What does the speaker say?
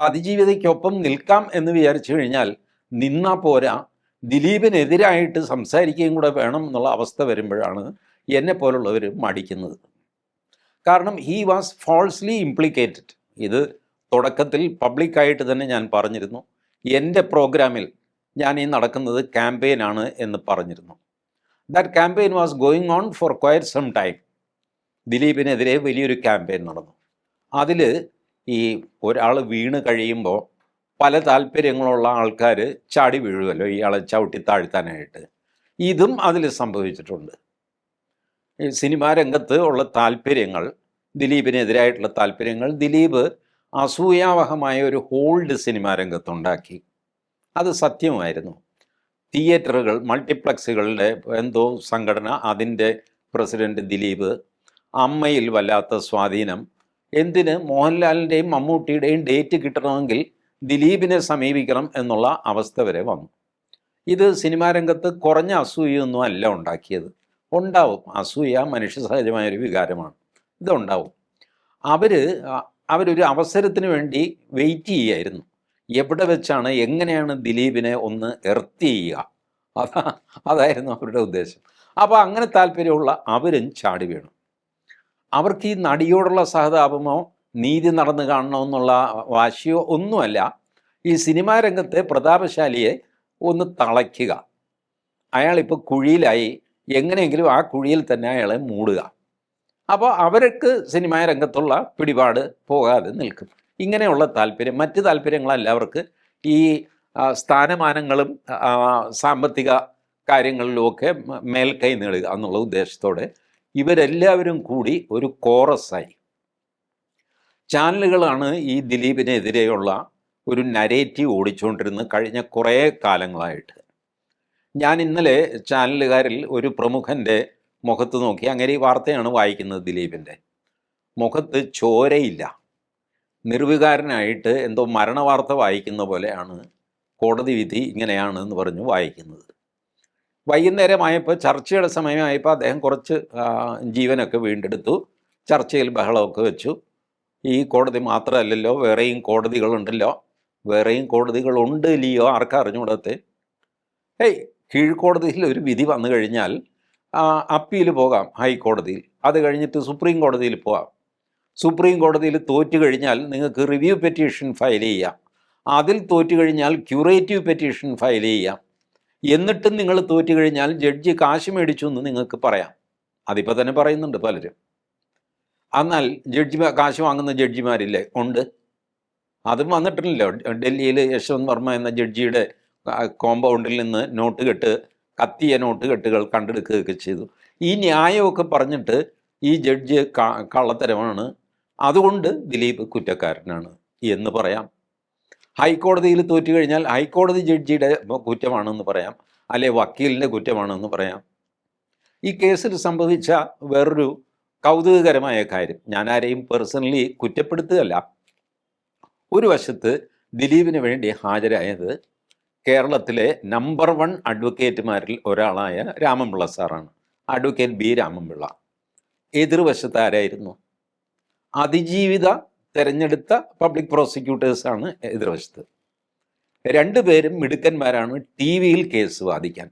അതിജീവിതയ്ക്കൊപ്പം നിൽക്കാം എന്ന് വിചാരിച്ചു കഴിഞ്ഞാൽ നിന്നാ പോരാ. ദിലീപിനെതിരായിട്ട് സംസാരിക്കുകയും കൂടെ വേണം എന്നുള്ള അവസ്ഥ വരുമ്പോഴാണ് എന്നെ പോലുള്ളവർ മടിക്കുന്നത്. കാരണം ഹീ വാസ് ഫോൾസ്ലി ഇംപ്ലിക്കേറ്റഡ് ഇത് തുടക്കത്തിൽ പബ്ലിക്കായിട്ട് തന്നെ ഞാൻ പറഞ്ഞിരുന്നു. എന്റെ പ്രോഗ്രാമിൽ ഞാൻ ഈ നടക്കുന്നത് ക്യാമ്പയിനാണ് എന്ന് പറഞ്ഞിരുന്നു. That campaign was going on for quite some time ദിലീപിനെതിരെ വലിയൊരു ക്യാമ്പയിൻ നടന്നു. അതിൽ ഈ ഒരാൾ വീണ് കഴിയുമ്പോൾ പല താല്പര്യങ്ങളുള്ള ആൾക്കാർ ചാടി വീഴുമല്ലോ ഇയാളെ ചവിട്ടി താഴ്ത്താനായിട്ട്. ഇതും അതിൽ സംഭവിച്ചിട്ടുണ്ട്. ഈ സിനിമാ രംഗത്ത് ഉള്ള താല്പര്യങ്ങൾ ദിലീപിനെതിരായിട്ടുള്ള താല്പര്യങ്ങൾ ദിലീപ് അസൂയാവഹമായ ഒരു ഹോൾഡ് സിനിമാ രംഗത്തുണ്ടാക്കി. അത് സത്യമായിരുന്നു. തിയേറ്ററുകൾ മൾട്ടിപ്ലക്സുകളുടെ എന്തോ സംഘടന അതിന്റെ പ്രസിഡന്റ് ദിലീപ് അമ്മയിൽ വല്ലാത്ത സ്വാധീനം എന്തിന് മോഹൻലാലിന്റെയും മമ്മൂട്ടിയുടെയും ഡേറ്റ് കിട്ടണമെങ്കിൽ ദിലീപിനെ സമീപിക്കണം എന്നുള്ള അവസ്ഥ വരെ വന്നു. ഇത് സിനിമാ രംഗത്ത് കുറഞ്ഞ അസൂയൊന്നും അല്ല ഉണ്ടാക്കിയത്. ഉണ്ടാവും. അസൂയ മനുഷ്യ സഹജമായൊരു വികാരമാണ്. ഇതുണ്ടാവും അവർ അവരൊരു അവസരത്തിന് വേണ്ടി വെയിറ്റ് ചെയ്യായിരുന്നു എവിടെ വെച്ചാണ് എങ്ങനെയാണ് ദിലീപിനെ ഒന്ന് എർത്തി ചെയ്യുക? അതാ അതായിരുന്നു അവരുടെ ഉദ്ദേശം. അപ്പോൾ അങ്ങനെ താല്പര്യമുള്ള അവരും ചാടി വീണു. അവർക്ക് ഈ നടിയോടുള്ള സഹതാപമോ നീതി നടന്നു കാണണമെന്നുള്ള വാശിയോ ഒന്നുമല്ല. ഈ സിനിമാ രംഗത്തെ പ്രതാപശാലിയെ ഒന്ന് തളയ്ക്കുക. അയാളിപ്പോൾ കുഴിയിലായി എങ്ങനെയെങ്കിലും ആ കുഴിയിൽ തന്നെ അയാളെ മൂടുക. അപ്പോൾ അവർക്ക് സിനിമാ രംഗത്തുള്ള പിടിപാട് പോകാതെ നിൽക്കും. ഇങ്ങനെയുള്ള താല്പര്യം മറ്റ് താല്പര്യങ്ങളല്ല അവർക്ക്. ഈ സ്ഥാനമാനങ്ങളും സാമ്പത്തിക കാര്യങ്ങളിലുമൊക്കെ മേൽക്കൈ നേടുക എന്നുള്ള ഉദ്ദേശത്തോടെ ഇവരെല്ലാവരും കൂടി ഒരു കോറസായി. ചാനലുകളാണ് ഈ ദിലീപിനെതിരെയുള്ള ഒരു നരേറ്റീവ് ഓടിച്ചുകൊണ്ടിരുന്നത് കഴിഞ്ഞ കുറേ കാലങ്ങളായിട്ട്. ഞാൻ ഇന്നലെ ചാനലുകാരിൽ ഒരു പ്രമുഖന്റെ മുഖത്ത് നോക്കി അങ്ങനെ ഈ വാർത്തയാണ് വായിക്കുന്നത് ദിലീപിന്റെ മുഖത്ത് ചോരയില്ല. നിർവികാരനായിട്ട് എന്തോ മരണവാർത്ത വായിക്കുന്ന പോലെയാണ് കോടതി വിധി ഇങ്ങനെയാണെന്ന് പറഞ്ഞു വായിക്കുന്നത്. വൈകുന്നേരമായപ്പോൾ ചർച്ചയുടെ സമയമായപ്പോൾ അദ്ദേഹം കുറച്ച് ജീവനൊക്കെ വീണ്ടെടുത്തു. ചർച്ചയിൽ ബഹളമൊക്കെ വെച്ചു. ഈ കോടതി മാത്രമല്ലല്ലോ വേറെയും കോടതികളുണ്ടല്ലോ. വേറെയും കോടതികളുണ്ട് ലിയോ. ആർക്കാ അറിഞ്ഞുകൂടത്തെ? ഏയ് കീഴ്ക്കോടതിയിൽ ഒരു വിധി വന്നു കഴിഞ്ഞാൽ അപ്പീൽ പോകാം ഹൈക്കോടതിയിൽ. അത് കഴിഞ്ഞിട്ട് സുപ്രീം കോടതിയിൽ പോകാം സുപ്രീം കോടതിയിൽ തോറ്റു കഴിഞ്ഞാൽ നിങ്ങൾക്ക് റിവ്യൂ പെറ്റീഷൻ ഫയൽ ചെയ്യാം. അതിൽ തോറ്റു കഴിഞ്ഞാൽ ക്യൂറേറ്റീവ് പെറ്റീഷൻ ഫയൽ ചെയ്യാം. എന്നിട്ടും നിങ്ങൾ തോറ്റു കഴിഞ്ഞാൽ ജഡ്ജി കാശ് മേടിച്ചു എന്ന് നിങ്ങൾക്ക് പറയാം. അതിപ്പോൾ തന്നെ പറയുന്നുണ്ട് പലരും. എന്നാൽ ജഡ്ജി കാശ് വാങ്ങുന്ന ജഡ്ജിമാരില്ലേ? ഉണ്ട്. അതും വന്നിട്ടില്ലല്ലോ. ഡൽഹിയിൽ യശ്വന്ത് വർമ്മ എന്ന ജഡ്ജിയുടെ കോമ്പൗണ്ടിൽ നിന്ന് നോട്ട് കെട്ട് കത്തിയ നോട്ട് കെട്ടുകൾ കണ്ടെടുക്കുകയൊക്കെ ചെയ്തു. ഈ ന്യായമൊക്കെ പറഞ്ഞിട്ട് ഈ ജഡ്ജി കള്ളത്തരമാണ്. അതുകൊണ്ട് ദിലീപ് കുറ്റക്കാരനാണ് എന്ന് പറയാം. ഹൈക്കോടതിയിൽ തോറ്റു കഴിഞ്ഞാൽ ഹൈക്കോടതി ജഡ്ജിയുടെ കുറ്റമാണെന്ന് പറയാം അല്ലെ വക്കീലിന്റെ കുറ്റമാണെന്ന് പറയാം. ഈ കേസിൽ സംഭവിച്ച വേറൊരു കൗതുകകരമായ കാര്യം ഞാൻ ആരെയും പേഴ്സണലി കുറ്റപ്പെടുത്തുകയല്ല. ഒരു വശത്ത് ദിലീപിന് വേണ്ടി ഹാജരായത് കേരളത്തിലെ നമ്പർ വൺ അഡ്വക്കേറ്റുമാരിൽ ഒരാളായ രാമൻപിള്ള സാറാണ്. Advocate B Ramanpillai. എതിർവശത്ത് ആരായിരുന്നു അതിജീവിത തെരഞ്ഞെടുത്ത പബ്ലിക് പ്രോസിക്യൂട്ടേഴ്സാണ് എതിർവശത്ത്. രണ്ടുപേരും മിടുക്കന്മാരാണ്. ടി വിയിൽ കേസ് വാദിക്കാൻ.